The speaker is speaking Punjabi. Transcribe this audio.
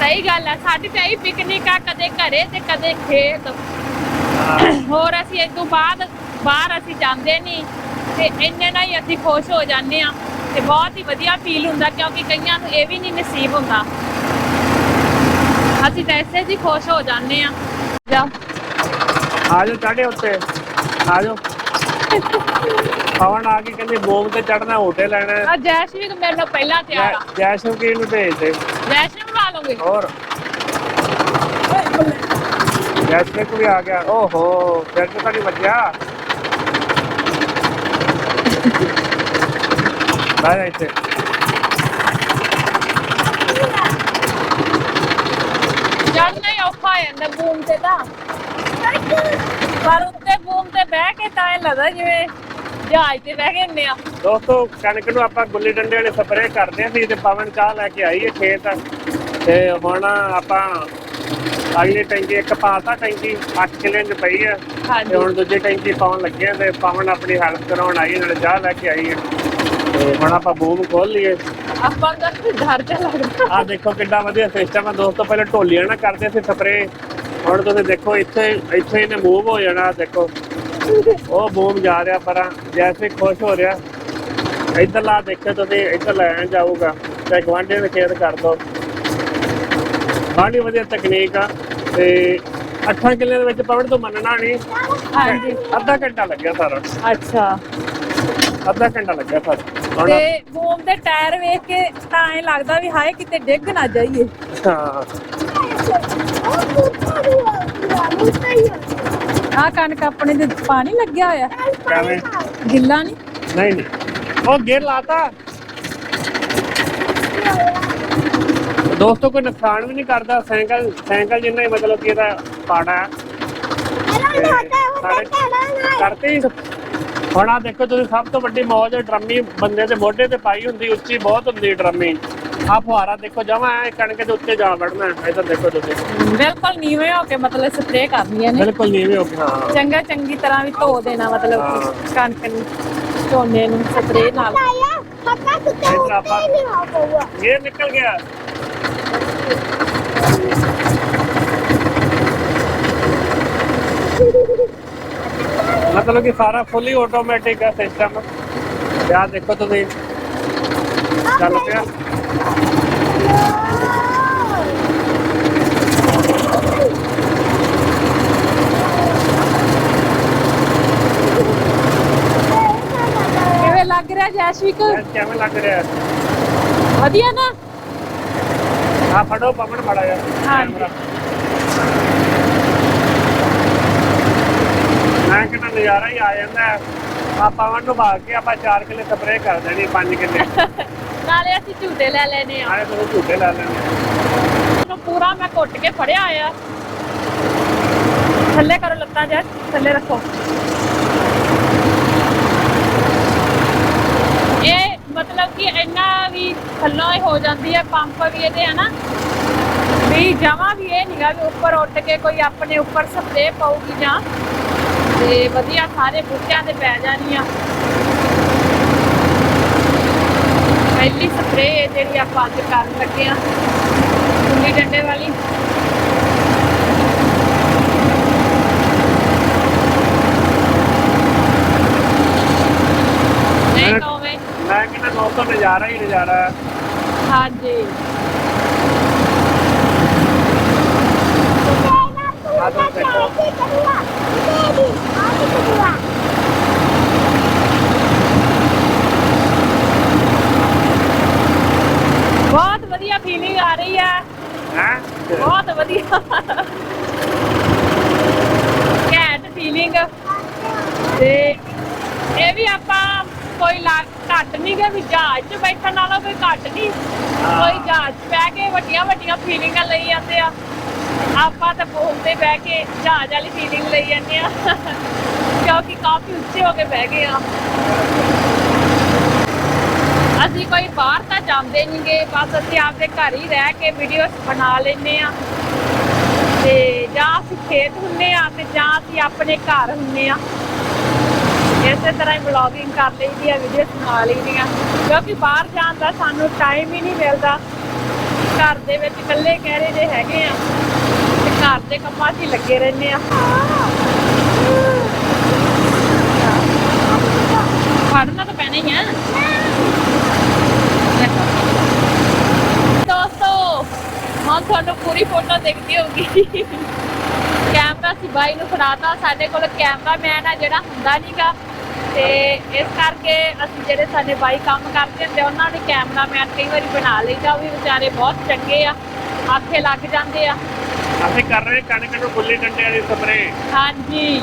ਸਹੀ ਗੱਲ ਹੈ ਸਾਡੀ ਤਾਂ ਇਹ ਪਿਕਨਿਕ ਆ ਕਦੇ ਘਰੇ ਤੇ ਕਦੇ ਖੇਤ। ਹੋਰ ਅਸੀਂ ਇਸ ਤੋਂ ਬਾਅਦ ਬਾਹਰ ਅਸੀਂ ਜਾਂਦੇ ਨਹੀਂ ਤੇ ਇੰਨੇ ਨਾਲ ਹੀ ਅਸੀਂ ਖੁਸ਼ ਹੋ ਜਾਂਦੇ ਆ ਤੇ ਬਹੁਤ ਹੀ ਵਧੀਆ ਫੀਲ ਹੁੰਦਾ ਕਿਉਂਕਿ ਕਈਆਂ ਨੂੰ ਇਹ ਵੀ ਨਹੀਂ ਨਸੀਬ ਹੁੰਦਾ। ਅਸੀਂ ਤਾਂ ਐਸੇ ਜੀ ਖੁਸ਼ ਹੋ ਜਾਂਦੇ ਆ ਜਾ। ਆ ਜਾਓ ਚੜ੍ਹੇ ਉੱਤੇ। ਆ ਜਾਓ। ਪਵਨ ਆ ਕੇ ਕਹਿੰਦੀ ਬੋਮ ਤੇ ਚੜਨਾ ਹੋਟਲ ਲੈਣਾ। ਆ ਜੈਸ਼ਵੀ ਨੂੰ ਮੇਰੇ ਨਾਲ ਪਹਿਲਾਂ ਤਿਆਰ ਆ। ਜੈ- ਜੈ ਸ਼ਿਵ ਕੀ ਨੂੰ ਭੇਜ ਦੇ। ਜੈਸ਼ਵੀ ਬੁਲਾ ਲਓਗੇ ਹੋਰ। ਜੈਸਮੀਨ ਕੋ ਵੀ ਆ ਗਿਆ। ਓਹੋ ਫਿਰ ਤਾਂ ਨਹੀਂ ਵੱਜਿਆ। ਬਾਈ ਇੱਥੇ। ਚੜਨਾ ਹੀ ਔਖਾ ਹੋ ਜਾਂਦਾ ਬੂਮ ਤੇ ਤਾਂ। ਪਰ ਉੱਤੇ ਬੂਮ ਤੇ ਬਹਿ ਕੇ ਤਾਂ ਲੱਗਦਾ ਜਿਵੇਂ ਜਹਾਜ਼ ਤੇ ਬਹਿ ਗਏ ਹੁੰਦੇ ਆ। ਦੋਸਤੋ ਕਣਕ ਨੂੰ ਆਪਾਂ ਗੁੱਲੀ ਡੰਡੇ ਵਾਲੇ ਸਪਰੇਅ ਕਰਦੇ ਸੀ ਤੇ ਪਵਨ ਚਾਹ ਲੈ ਕੇ ਆਈ ਹੈ ਖੇਤ। ਤੇ ਹੁਣ ਆਪਾਂ ਅਗਲੀ ਟੈਂਕੀ ਇੱਕ ਪਾਤਾ ਟੈਂਕੀ 8 ਕਿਲੇ ਚ ਪਈ ਹੈ ਤੇ ਹੁਣ ਦੂਜੀ ਟੈਂਕੀ ਪਾਉਣ ਲੱਗੇ ਆ ਤੇ ਪਵਨ ਆਪਣੀ ਹੈਲਪ ਕਰਾਉਣ ਆਈ ਨਾਲੇ ਚਾਹ ਲੈ ਕੇ ਆਈ ਹੈ ਤੇ ਹੁਣ ਆਪਾਂ ਬੂਮ ਖੋਲ ਲਈਏ। ਆਪਾਂ ਦਾ ਡਰ ਜਾ ਲੱਗਦਾ। ਆ ਦੇਖੋ ਕਿੰਨਾ ਵਧੀਆ ਸਿਸਟਮ ਹੈ ਦੋਸਤੋ ਪਹਿਲਾਂ ਢੋਲੀਆਂ ਨਾਲ ਕਰਦੇ ਸੀ ਸਪਰੇ। ਹੁਣ ਤੁਸੀਂ ਦੇਖੋ ਇੱਥੇ ਇੱਥੇ ਇਹਨੇ ਮੂਵ ਹੋ ਜਾਣਾ ਦੇਖੋ। ਉਹ ਬੂਮ ਜਾ ਰਿਹਾ ਪਰਾਂ ਜੈਸੇ ਖੁਸ਼ ਹੋ ਰਿਹਾ। ਇੱਧਰ ਲਾ ਦੇਖੋ ਤੁਸੀਂ ਇੱਧਰ ਲੈਣ ਜਾਊਗਾ। ਤੇ ਗਵਾਂਢੀ ਦੇ ਖੇਤ ਕਰ ਦੋ ਬਾੜੀ ਵਧੀਆ ਤਕਨੀਕ ਆ ਤੇ 8 ਕਿੱਲੇ ਦੇ ਵਿੱਚ ਪਵਨ ਤੋਂ ਮੰਨਣਾ ਨਹੀਂ। ਹਾਂਜੀ। ਅੱਧਾ ਘੰਟਾ ਲੱਗਿਆ ਸਾਰਾ। ਅੱਛਾ। ਅੱਧਾ ਘੰਟਾ ਲੱਗਿਆ ਸਾਰਾ। ਤੇ ਬੂਮ ਦੇ ਟਾਇਰ ਵੇਖ ਕੇ ਤਾਂ ਐ ਲੱਗਦਾ ਵੀ ਹਾਏ ਕਿਤੇ ਡਿੱਗ ਨਾ ਜਾਈਏ। ਹਾਂ। ਆਹ ਕਣਕ ਆਪਣੇ ਦੇ ਪਾਣੀ ਲੱਗਿਆ ਹੋਇਆ। ਕਿਵੇਂ? ਗਿੱਲਾ ਨਹੀਂ ਨਹੀਂ ਨਹੀਂ। ਉਹ ਗੇਰ ਲਾਤਾ। ਦੋਸਤੋ ਕੋਈ ਨੁਕਸਾਨ ਵੀ ਨਹੀਂ ਕਰਦਾ। ਸਾਈਕਲ ਸਾਈਕਲ ਜਿੰਨਾ ਹੀ ਮਤਲਬ ਕਿ ਇਹਦਾ ਪਾੜਾ ਹੈ। ਹੀ ਹੁਣ ਆ ਦੇਖੋ ਤੁਸੀਂ ਸਭ ਤੋਂ ਵੱਡੀ ਮੌਜ ਹੈ ਡਰਮੀ ਬੰਦੇ ਦੇ ਮੋਢੇ ਤੇ ਪਾਈ ਹੁੰਦੀ ਉੱਚੀ ਬਹੁਤ ਹੁੰਦੀ ਡਰਮੀ। ਆ ਫੁਹਾਰਾ ਦੇਖੋ ਜਮਾ ਐ ਕਣਕ ਦੇ ਉੱਤੇ ਜਾ ਵੜਨਾ ਇਧਰ ਦੇਖੋ ਤੁਸੀਂ। ਬਿਲਕੁਲ ਨੀਵੇਂ ਹੋ ਕੇ ਮਤਲਬ ਸਪਰੇਅ ਕਰਨੀਆਂ ਨੇ। ਬਿਲਕੁਲ ਨੀਵੇਂ ਹੋ ਕੇ ਹਾਂ। ਚੰਗਾ ਚੰਗੀ ਤਰ੍ਹਾਂ ਵੀ ਧੋ ਦੇਣਾ ਮਤਲਬ ਕਣਕ ਨੂੰ ਝੋਨੇ ਨੂੰ ਸਪਰੇਅ ਨਾਲ। ਗੇਰ ਨਿਕਲ ਗਿਆ। ਮਤਲਬ ਕਿ ਸਾਰਾ ਫੁੱਲੀ ਆਟੋਮੈਟਿਕ ਹੈ ਸਿਸਟਮ ਯਾ ਦੇਖੋ ਤੁਸੀਂ ਚੱਲ ਪਿਆ ਕਿਵੇਂ ਲੱਗ ਰਿਹਾ ਜੈਸ਼ਵਿਕ ਇਹ ਕਿਵੇਂ ਲੱਗ ਰਿਹਾ ਵਧੀਆ ਨਾ ਆ ਫੜੋ ਪਵਨ ਮੜਾ ਯਾਰ ਹਾਂਜੀ। ਕੈਮਰਾ। ਮੈਂ ਕਿਹਾ ਨਜ਼ਾਰਾ ਹੀ ਆ ਜਾਂਦਾ ਹੈ। ਆ ਪਵਨ ਨੂੰ ਭਾਗ ਕੇ ਆਪਾਂ 4 ਕਿਲੇ ਸਪਰੇਅ ਕਰ ਦੇਣੀ 5 ਕਿਲੇ ਨਾਲੇ ਅਸੀਂ ਝੂਟੇ ਲੈ ਲੈਨੇ ਆ ਝੂਟੇ ਲਾ ਲੈਣੇ ਨੂੰ ਪੂਰਾ ਮੈਂ ਘੁੱਟ ਕੇ ਫੜਿਆ ਆ ਥੱਲੇ ਕਰੋ ਲੱਤਾਂ ਜੈ ਥੱਲੇ ਰੱਖੋ ਇਹ ਮਤਲਬ ਕਿ ਇੰਨਾ ਵੀ ਥੱਲੋਂ ਹੀ ਹੋ ਜਾਂਦੀ ਹੈ, ਪੰਪ ਵੀ ਇਹਦੇ ਹਨਾ ਵੀ ਜਮਾ ਵੀ ਇਹ ਨਹੀਂਗਾ ਵੀ ਉੱਪਰ ਉੱਡ ਕੇ ਕੋਈ ਆਪਣੇ ਉੱਪਰ ਸਪਰੇ ਪਾਉਗੀ ਜਾਂ। ਤੇ ਵਧੀਆ ਸਾਰੇ ਬੂਟਿਆਂ ਤੇ ਪੈ ਜਾਣੀ ਪਹਿਲੀ ਸਪਰੇ ਜਿਹੜੀ ਆਪਾਂ ਅੱਜ ਕਰਨ ਲੱਗੇ ਆ ਗੁੱਲੀ ਡੰਡੇ ਵਾਲੀ ਨਹੀਂ ਮੈਂ- ਕਹੋਗੇ ਮੈਂ ਕਿਹਾ ਦੋਸਤੋ ਨਜ਼ਾਰਾ ਹੀ ਨਜ਼ਾਰਾ ਹੈ। ਹਾਂਜੀ। ਬਹੁਤ ਵਧੀਆ ਫੀਲਿੰਗ ਆ ਰਹੀ ਹੈ। ਹੈ? ਬਹੁਤ ਵਧੀਆ। ਘੈਂਟ ਫੀਲਿੰਗ ਤੇ ਇਹ ਵੀ ਆਪਾਂ ਕੋਈ ਲਾ ਘੱਟ ਨਹੀਂ ਗੇ ਵੀ ਜਹਾਜ਼ 'ਚ ਬੈਠਣ ਨਾਲੋਂ ਕੋਈ ਘੱਟ ਨਹੀਂ ਕੋਈ ਜਹਾਜ਼ 'ਚ ਬਹਿ ਕੇ ਵੱਡੀਆਂ ਵੱਡੀਆਂ ਫੀਲਿੰਗਾਂ ਲਈ ਜਾਂਦੇ ਆ। ਆਪਾਂ ਤਾਂ ਬੋਲ ਤੇ ਬਹਿ ਕੇ ਜਹਾਜ਼ ਵਾਲੀ ਫੀਲਿੰਗ ਲਈ ਜਾਂਦੇ ਆ। ਕਿਉਂਕਿ ਕਾਫੀ ਉੱਚੇ ਹੋ ਕੇ ਬਹਿ ਗਏ ਆ। ਅਸੀਂ ਕੋਈ ਬਾਹਰ ਤਾਂ ਜਾਂਦੇ ਨਹੀਂਗੇ ਬਸ ਅਸੀਂ ਆਪਦੇ ਘਰ ਹੀ ਰਹਿ ਕੇ ਵੀਡੀਓਜ਼ ਬਣਾ ਲੈਂਦੇ ਆ। ਤੇ ਜਾਂ ਅਸੀਂ ਖੇਤ ਹੁੰਨੇ ਆ ਤੇ ਜਾਂ ਅਸੀਂ ਆਪਣੇ ਘਰ ਹੁੰਨੇ ਆ। ਇਸੇ ਤਰ੍ਹਾਂ ਹੀ ਵਲੌਗਿੰਗ ਕਰ ਲਈਦੀ ਆ ਵੀਡੀਓ ਬਣਾ ਲਈਦੀਆਂ ਕਿਉਂਕਿ ਬਾਹਰ ਜਾਣ ਦਾ ਸਾਨੂੰ ਟਾਈਮ ਹੀ ਨਹੀਂ ਮਿਲਦਾ। ਘਰ ਦੇ ਵਿੱਚ ਇਕੱਲੇ ਕਹਿ ਰਹੇ ਹੈਗੇ ਆ, ਤੇ ਘਰ ਦੇ ਕੰਮਾਂ 'ਚ ਹੀ ਲੱਗੇ ਰਹਿੰਦੇ ਆ। ਪੜਨਾ ਤਾਂ ਪੈਣਾ ਹੀ ਆ। ਦੋਸਤੋ, ਹੁਣ ਤੁਹਾਨੂੰ ਪੂਰੀ ਫੋਟੋ ਦੇਖਦੀ ਹੋਗੀ ਕੈਮਰਾ ਸੀ ਬਾਈ ਨੂੰ ਫੜਾਤਾ। ਸਾਡੇ ਕੋਲ ਕੈਮਰਾਮੈਨ ਆ ਜਿਹੜਾ ਹੁੰਦਾ ਨਹੀਂਗਾ ਤੇ ਇਸ ਕਰਕੇ ਅਸੀਂ ਜਿਹੜੇ ਸਾਡੇ ਬਾਈ ਕੰਮ ਕਰਦੇ ਹੁੰਦੇ ਉਹਨਾਂ ਨੇ ਕੈਮਰਾਮੈਨ ਕਈ ਵਾਰੀ ਬਣਾ ਲਈਦਾ ਉਹ ਵੀ ਵਿਚਾਰੇ ਬਹੁਤ ਚੰਗੇ ਆ ਆਖੇ ਲੱਗ ਜਾਂਦੇ ਆ। ਅਸੀਂ ਕਰ ਰਹੇ ਕਣਕ ਨੂੰ ਗੁੱਲੀ ਡੰਡੇ ਵਾਲੀ ਸਪਰੇ ਹਾਂਜੀ।